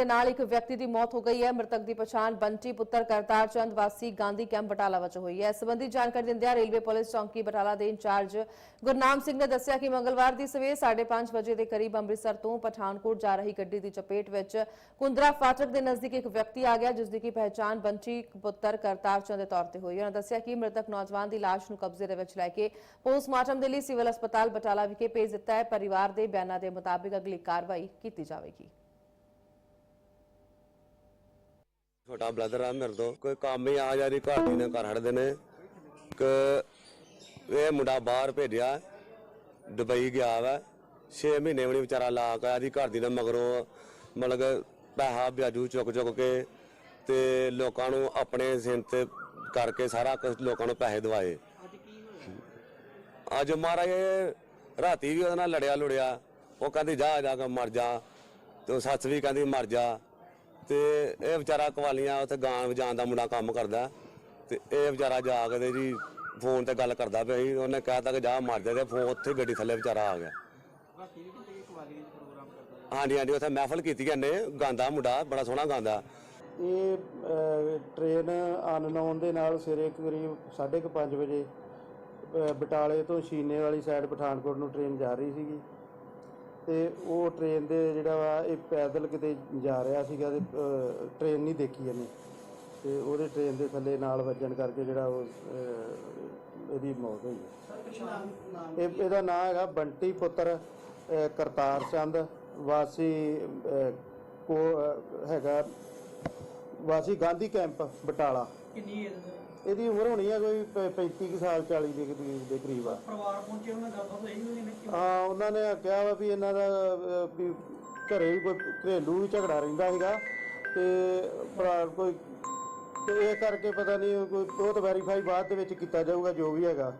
ਦੇ ਨਾਲ ਇੱਕ ਵਿਅਕਤੀ ਦੀ ਮੌਤ ਹੋ ਗਈ ਹੈ। ਮ੍ਰਿਤਕ ਦੀ ਪਛਾਣ ਬੰਟੀ ਪੁੱਤਰ ਕਰਤਾਰ ਚੰਦ ਵਾਸੀ ਗਾਂਧੀ ਕੈਂਪ ਬਟਾਲਾ ਵਿੱਚ ਹੋਈ ਹੈ। ਇਸ ਸੰਬੰਧੀ ਜਾਣਕਾਰੀ ਦਿੰਦਿਆਂ ਰੇਲਵੇ ਪੁਲਿਸ ਚੌਂਕੀ ਬਟਾਲਾ ਦੇ ਇੰਚਾਰਜ ਗੁਰਨਾਮ ਸਿੰਘ ਨੇ ਦੱਸਿਆ ਕਿ ਮੰਗਲਵਾਰ ਦੀ ਸਵੇਰ 5:30 ਵਜੇ ਦੇ ਕਰੀਬ ਅੰਮ੍ਰਿਤਸਰ ਤੋਂ ਪਠਾਨਕੋਟ ਜਾ ਰਹੀ ਗੱਡੀ ਦੀ ਚਪੇਟ ਵਿੱਚ ਕੁੰਦਰਾ ਫਾਟਕ ਦੇ ਨਜ਼ਦੀਕ ਇੱਕ ਵਿਅਕਤੀ ਆ ਗਿਆ ਜਿਸ ਦੀ ਕੀ ਪਹਿਚਾਣ ਬੰਟੀ ਪੁੱਤਰ ਕਰਤਾਰ ਚੰਦ ਦੇ ਤੌਰ ਤੇ ਹੋਈ ਉਹਨਾਂ ਦੱਸਿਆ ਕਿ ਮ੍ਰਿਤਕ ਨੌਜਵਾਨ ਦੀ ਲਾਸ਼ ਨੂੰ ਕਬਜ਼ੇ ਦੇ ਵਿੱਚ ਲੈ ਕੇ ਪੋਸਟਮਾਰਟਮ ਦੇ ਲਈ ਸਿਵਲ ਹਸਪਤਾਲ ਬਟਾਲਾ ਵਿਖੇ ਭੇਜ ਦਿੱਤਾ ਹੈ। ਪਰਿਵਾਰ ਦੇ ਬਿਆਨਾਂ ਦੇ ਮੁਤਾਬਿਕ ਅਗਲੀ ਕਾਰਵਾਈ ਕੀਤੀ ਜਾਵੇਗੀ। ਛੋਟਾ ਬ੍ਰਦਰ ਆ ਮੇਰੇ ਤੋਂ। ਕੋਈ ਕੰਮ ਹੀ ਆ ਜਾਰੀ ਘਰ ਦੀ ਨੇ ਘਰ ਹੜਦੇ ਨੇ। ਕਿ ਇਹ ਮੁੰਡਾ ਬਾਹਰ ਭੇਜਿਆ, ਦੁਬਈ ਗਿਆ ਵਾ। 6 ਮਹੀਨੇ ਵੀ ਨੀ ਵਿਚਾਰਾ ਲਾ ਕੇ ਆਦੀ ਘਰ ਦੀ ਨੇ ਮਗਰੋਂ ਮਤਲਬ ਕਿ ਪੈਸਾ ਵਿਆਜੂ ਚੁੱਕ ਚੁੱਕ ਕੇ ਤੇ ਲੋਕਾਂ ਨੂੰ ਆਪਣੇ ਸਿਰ ਤੇ ਕਰਕੇ ਸਾਰਾ ਕੁਝ ਲੋਕਾਂ ਨੂੰ ਪੈਸੇ ਦਵਾਏ। ਅੱਜ ਮਹਾਰਾਜ ਰਾਤੀ ਵੀ ਉਹਦੇ ਨਾਲ ਲੜਿਆ ਲੁੜਿਆ, ਉਹ ਕਹਿੰਦੀ ਜਾ ਜਾ ਕੇ ਮਰ ਜਾ। ਤੇ ਉਹ ਸੱਸ ਵੀ ਕਹਿੰਦੀ ਮਰ ਜਾ। ਤੇ ਇਹ ਵਿਚਾਰਾ ਕਵਾਲੀਆਂ ਉੱਥੇ ਗਾਣ ਵਜਾਉਣ ਦਾ ਮੁੰਡਾ ਕੰਮ ਕਰਦਾ ਤੇ ਇਹ ਵਿਚਾਰਾ ਜਾ ਕੇ ਤੇ ਜੀ ਫੋਨ ਤੇ ਗੱਲ ਕਰਦਾ ਪਿਆ ਸੀ ਉਹਨੇ ਕਹਿਤਾ ਕਿ ਜਾ ਮਰ ਜਾ ਤੇ ਫੋਨ ਉੱਥੇ ਗੱਡੀ ਥੱਲੇ ਵਿਚਾਰਾ ਆ ਗਿਆ। ਹਾਂਜੀ ਹਾਂਜੀ ਉੱਥੇ ਮਹਿਫਲ ਕੀਤੀ ਇਹਨੇ ਗਾਉਂਦਾ ਮੁੰਡਾ ਬੜਾ ਸੋਹਣਾ ਗਾਉਂਦਾ ਇਹ ਟ੍ਰੇਨ ਅਨਨੋਨ ਦੇ ਨਾਲ ਸਵੇਰੇ ਕਰੀਬ 5:30 ਵਜੇ ਬਟਾਲੇ ਤੋਂ ਸ਼ੀਨੇ ਵਾਲੀ ਸਾਈਡ ਪਠਾਨਕੋਟ ਨੂੰ ਟ੍ਰੇਨ ਜਾ ਰਹੀ ਸੀਗੀ। ਤੇ ਉਹ ਟ੍ਰੇਨ ਦੇ ਜਿਹੜਾ ਵਾ ਇਹ ਪੈਦਲ ਕਿਤੇ ਜਾ ਰਿਹਾ ਸੀਗਾ ਤੇ ਅਹ, ਟ੍ਰੇਨ ਨਹੀਂ ਦੇਖੀ ਇਹਨੇ। ਤੇ ਉਹਦੇ ਟ੍ਰੇਨ ਦੇ ਥੱਲੇ ਨਾਲ ਵੱਜਣ ਕਰਕੇ ਜਿਹੜਾ ਉਹ ਅਹ, ਇਹਦੀ ਮੌਤ ਹੋਈ ਹੈ। ਇਹ ਇਹਦਾ ਨਾਮ ਹੈਗਾ ਬੰਟੀ ਪੁੱਤਰ ਕਰਤਾਰ ਚੰਦ ਵਾਸੀ ਕੋ ਹੈਗਾ ਵਾਸੀ ਗਾਂਧੀ ਕੈਂਪ ਬਟਾਲਾ। ਕਿੰਨੀ ਏਜ ਦਾ ਇਹਦੀ ਉਮਰ ਹੋਣੀ ਹੈ ਕੋਈ ਪ- 35 ਕੁ ਸਾਲ 40 ਦੇ ਕਰੀਬ ਦੇ ਕਰੀਬ ਆ। ਪਰਿਵਾਰ ਪਹੁੰਚੇ ਉਹਨਾਂ ਗੱਲਬਾਤ ਹੋਈ ਉਹਨੇ ਕਿ ਹਾਂ ਉਹਨਾਂ ਨੇ ਕਿਹਾ ਵਾ ਵੀ ਇਹਨਾਂ ਦਾ ਵੀ ਘਰੇ ਵੀ ਕੋਈ ਘਰੇਲੂ ਵੀ ਝਗੜਾ ਰਹਿੰਦਾ ਸੀਗਾ ਤੇ ਭਰਾ ਕੋਈ ਤੇ ਇਹ ਕਰਕੇ ਪਤਾ ਨਹੀਂ ਕੋਈ ਬਹੁਤ ਵੈਰੀਫਾਈ ਬਾਅਦ ਦੇ ਵਿੱਚ ਕੀਤਾ ਜਾਊਗਾ ਜੋ ਵੀ ਹੈਗਾ।